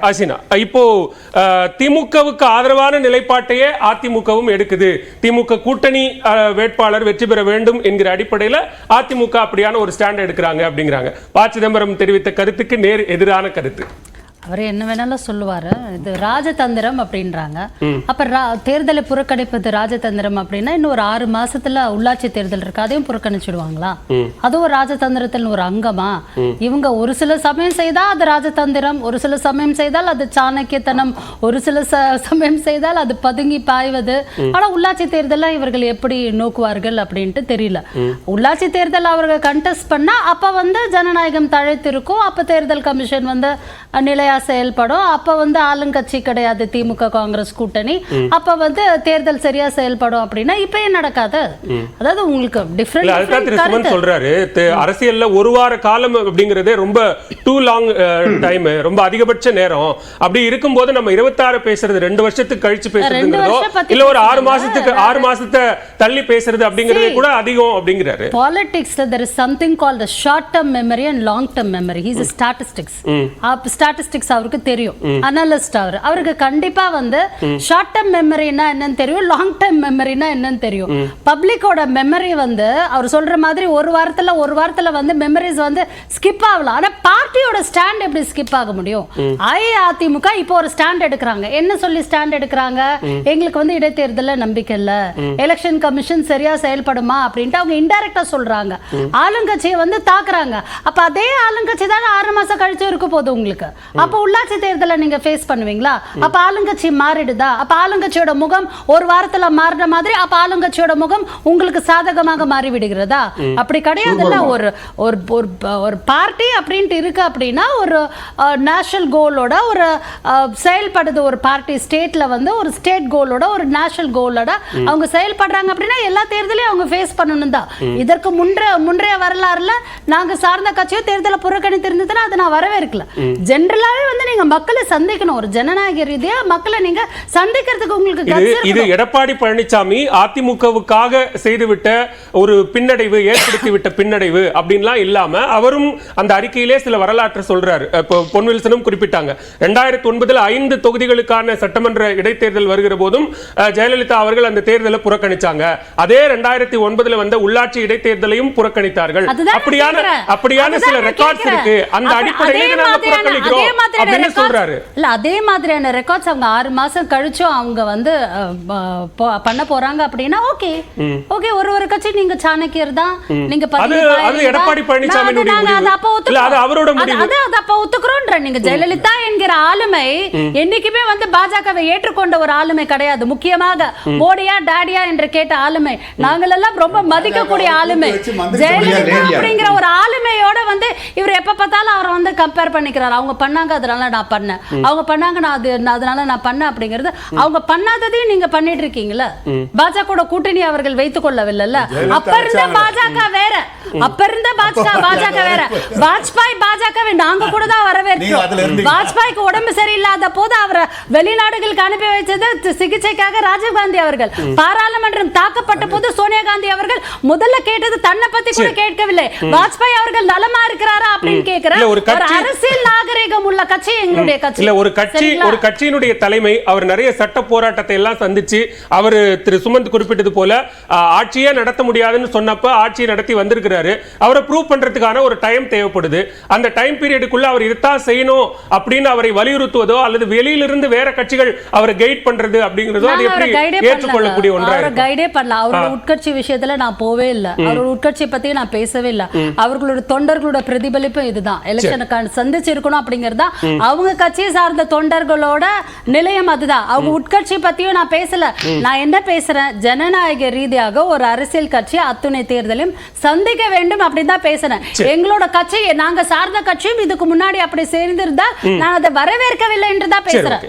அசினா இப்போ அஹ், திமுகவுக்கு ஆதரவான நிலைப்பாட்டையே அதிமுகவும் எடுக்குது. திமுக கூட்டணி அஹ், வேட்பாளர் வெற்றி பெற வேண்டும் என்கிற அடிப்படையில் அதிமுக அப்படியான ஒரு ஸ்டாண்ட் எடுக்கிறாங்க அப்படிங்கிறாங்க. ப சிதம்பரம் தெரிவித்த கருத்துக்கு நேர் எதிரான கருத்து. அவர் என்ன வேணாலும் சொல்லுவாரு. இது ராஜதந்திரம் அப்படின்றாங்க. அப்ப ரா- தேர்தலை புறக்கணிப்பது ராஜதந்திரம் அப்படின்னா இன்னும் ஒரு ஆறு மாசத்துல உள்ளாட்சி தேர்தல் இருக்கு. அதையும் புறக்கணிச்சிடுவாங்களா? அதுவும் ராஜதந்திரத்தில் ஒரு அங்கமா? இவங்க ஒரு சில சமயம் செய்தா அது ராஜதந்திரம் ஒரு சில சமயம் செய்தால் அது சாணக்கியத்தனம் ஒரு சில சமயம் செய்தால் அது பதுங்கி பாய்வது. ஆனா உள்ளாட்சி தேர்தலை இவர்கள் எப்படி நோக்குவார்கள் அப்படின்ட்டு தெரியல. உள்ளாட்சி தேர்தல் அவர்கள் கண்டெஸ்ட் பண்ணா அப்ப வந்து ஜனநாயகம் தழைத்திருக்கும். அப்ப தேர்தல் கமிஷன் வந்து நிலையா செயல்படும். அப்ப வந்து ஆளுங்கட்சி கிடையாது திமுக காங்கிரஸ் கூட்டணி. அப்ப வந்து தேர்தல் சரியா செயல்படும் அப்படின்னா இப்ப ஏன் நடக்காது அதாவது உங்களுக்கு திரு டிஃப்ரெண்ட் சொல்றாரு. அரசியல்ல ஒரு வார காலம் அப்படிங்கறதே ரொம்ப டூ லாங் டைம் ரொம்ப அதிகபட்ச நேரம். அப்படி இருக்கும்போது நம்ம இருபத்தாறு பேசுறது ரெண்டு வருஷத்துக்கு கழிச்சு பேசுறதுங்கிறதோ இல்ல ஒரு ஆறு. மாசத்துக்கு ஆறு மாசத்தை தள்ளி பேசுறது அப்படிங்கறதே கூட அதிகம் அப்படிங்கிறாரு. பாலிடிக்ஸ்ல there is something called the short term memory and long term memory. He's a statistics அவருக்கு தெரியும். அனலிஸ்ட் அவர். அவருக்கு கண்டிப்பா வந்து ஷார்ட் டேர்ம் மெமரினா என்னன்னு தெரியும் லாங் டேர்ம் மெமரினா என்னன்னு தெரியும். பப்ளிக்கோட மெமரி வந்து அவர் சொல்ற மாதிரி ஒரு வாரத்துல ஒரு வாரத்துல வந்து மெமரிஸ் வந்து ஸ்கிப் ஆகலாம். ஆனா பார்ட்டியோட ஸ்டாண்ட் எப்படி ஸ்கிப் ஆக முடியும்? அஇஅதிமுக இப்போ ஒரு ஸ்டாண்ட் எடுக்கிறாங்க. என்ன சொல்லி ஸ்டாண்ட் எடுக்கிறாங்க? எங்களுக்கு வந்து இடைத்தேர்தல்ல நம்பிக்கை இல்ல. எலெக்ஷன் கமிஷன் சரியா செயல்படுமா அப்படின்ட்டு அவங்க இன்டைரக்டா சொல்றாங்க. ஆளுங்கட்சியை வந்து தாக்குறாங்க. அப்ப அதே ஆளுங்கட்சி தானே ஆறு மாசம் கழிச்சு இருக்க போகுது உங்களுக்கு. அப்ப உள்ளாட்சி தேர்தலை நீங்க ஃபேஸ் பண்ணுவீங்களா? அப்ப ஆளுங்கட்சி மாறிடுதா? அப்ப ஆளுங்கட்சியோட முகம் ஒரு வாரத்துல மாறின மாதிரி அப்ப ஆளுங்கட்சியோட முகம் உங்களுக்கு சாதகமாக மாறி விடுகிறதா அப்படி கிடையாதுல்ல. ஒரு ஒரு ஒரு பார்ட்டி அப்படின்ட்டு இருக்கு அப்படின்னா ஒரு நேஷனல் கோலோட ஒரு செயல்படுது ஒரு பார்ட்டி ஸ்டேட்ல வந்து ஒரு ஸ்டேட் கோலோட ஒரு நேஷனல் கோலோட அவங்க செயல்படுறாங்க அப்படின்னா எல்லா தேர்தலையும் அவங்க ஃபேஸ் பண்ணணும் தான். இதற்கு முன்றைய முன்றைய வரலாறுல நாங்க சார்ந்த கட்சியோ தேர்தலை புறக்கணித்து இருந்ததுன்னா அதை நான் வரவேற்கல. ஜென்ரலாவே வந்து நீங்க மக்களை சந்திக்கணும். ஒரு ஜனநாயக ரீதியா மக்களை நீங்க சந்திக்கிறதுக்கு உங்களுக்கு இது. எடப்பாடி பழனிசாமி அதிமுகவுக்காக செய்துவிட்ட ஒரு பின்னடைவு ஏற்படுத்தி விட்ட பின்னடைவு அப்படின்லாம் இல்லாம அவரும் அந்த அறிக்கையிலே சில வரலாற்றை சொல்றாரு. இப்போ பொன் வில்சனும் குறிப்பிட்டாங்க. ரெண்டாயிரத்தி ஒன்பதுல ஐந்து தொகுதிகளுக்கான சட்டமன்ற இடைத்தேர்தல் வருகிற போதும் ஜெயலலிதா அவர்கள் அந்த தேர்தலை புறக்கணிச்சாங்க. அதே ரெண்டாயிரத்தி ஒன்பதுல வந்த உள்ளாட்சி இடைத்தேர்தலையும் புறக்கணித்தார்கள். அப்படியான. அப்படியான சில ரெக்கார்ட்ஸ். இருக்கு. அந்த அடிப்படையில நாங்க புறக்கணிக்கிறோம். மாதிரியான சொல்றாரு இல்ல அதே மாதிரியான ரெக்கார்ட்ஸ் அவங்க ஆறு மாசம் கழிச்சும் அவங்க வந்து பண்ண போறாங்க அப்படின்னா ஓகே ஓகே ஒரு ஒரு கட்சி நீங்க சாணக்கியர் தான் நீங்க அது-. எடப்பாடி முடிவு. அப்ப ஒத்துக்கிறோம். அவரோட முடிவு. அது அப்ப ஒத்துக்கிறோன்ற நீங்க ஜெயலலிதா என்கிற ஆளுமை என்னைக்குமே வந்து பாஜகவை ஏற்றுக்கொண்ட ஒரு ஆளுமை கிடையாது. முக்கியமாக மோடியா டாடியா என்று கேட்ட ஆளுமை. நாங்கள் எல்லாம் ரொம்ப மதிக்கக்கூடிய ஆளுமை. ஜெயலலிதா? அப்படிங்கிற ஒரு ஆளுமையோட வந்து இவர் எப்ப பார்த்தாலும் அவரை வந்து கம்பேர் பண்ணிக்கிறாரு. அவங்க பண்ணாங்க அதனால நான் பண்ணேன். அவங்க பண்ணாங்க நான் அது அதனால நான் பண்ணேன் அப்படிங்கிறது அவங்க பண்ணாததையும் நீங்க பண்ணிட்டு இருக்கீங்கல்ல? பாஜக கூட்டணி அவர்கள் வைத்துக் கொள்ளவில்லைல்ல? அப்ப இருந்த பாஜக வேற. அப்ப இருந்த பாஜக பாஜக வேற. வாஜ்பாய் பாஜகவை நாங்க கூட தான் வரவேற்கிறோம். வாஜ்பாய்க்கு உடம்பு சரியில்லாத போது அவரை வெளிநாடுகளுக்கு அனுப்பி வைத்தது சிகிச்சைக்காக ராஜீவ் காந்தி அவர்கள். பாராளுமன்றம் தாக்கப்பட்ட போது சோனியா காந்தி அவர்கள் முதல்ல கேட்டது தன்னை பத்தி கூட கேட்கவில்லை. வாஜ்பாய் அவர்கள் நலமா இருக்கிறாரா அப்படின்னு கேட்கிற இல்ல, ஒரு அரசியல் நாகரிகம் உள்ள கட்சி எங்களுடைய கட்சி. இல்ல ஒரு கட்சி? ஒரு கட்சியினுடைய தலைமை அவர் நிறைய சட்ட போராட்டத்தை எல்லாம் சந்திச்சு அவர் திரு சுமந்த் குறிப்பிட்டது போல ஆட்சியே நடத்த முடியாதுன்னு சொன்னப்ப ஆட்சியை நடத்தி வந்திருக்கிறாரு. அவரை ப்ரூவ் பண்றதுக்கான ஒரு டைம் தேவைப்படுது. அந்த டைம் பீரியடுக்குள்ள அவர் இதுதான் செய்யணும் அப்படின்னு அவரை வலியுறுத்துவதோ அல்லது வெளியிலிருந்து வேற கட்சிகள் அவரை கைட் பண்றது அப்படிங்கிறதோ அது எப்படி கைடே ஏற்றுக்கொள்ளக்கூடிய பண்ணல. ஒன்றா அவரை இருக்கும். கைடே பண்ணல. அவரோட உட்கட்சி விஷயத்துல நான் போவே இல்ல. அவரோட உட்கட்சி பத்தி நான் பேசவே இல்ல. அவர்களோட தொண்டர்களோட பிரதிபலிப்பு இதுதான். எலெக்ஷனுக்கான சந்திச்சு இருக்கணும் அப்படிங்கறது அவங்க கட்சியை சார்ந்த தொண்டர்களோட நிலையம் அதுதான். அவங்க உட்கட்சி பத்தியும் நான் பேசல. நான் என்ன பேசுறேன்? ஜனநாயக ரீதியாக ஒரு அரசியல் கட்சி அத்துணை தேர்தலையும் சந்திக்க வேண்டும் அப்படின்னு தான் பேசுறேன் எங்களோட கட்சி நாங்க சார்ந்த கட்சியும் இதுக்கு முன்னாடி அப்படி சேர்ந்திருந்தா நான் அதை வரவேற்கவில்லை என்று தான் பேசுறேன்.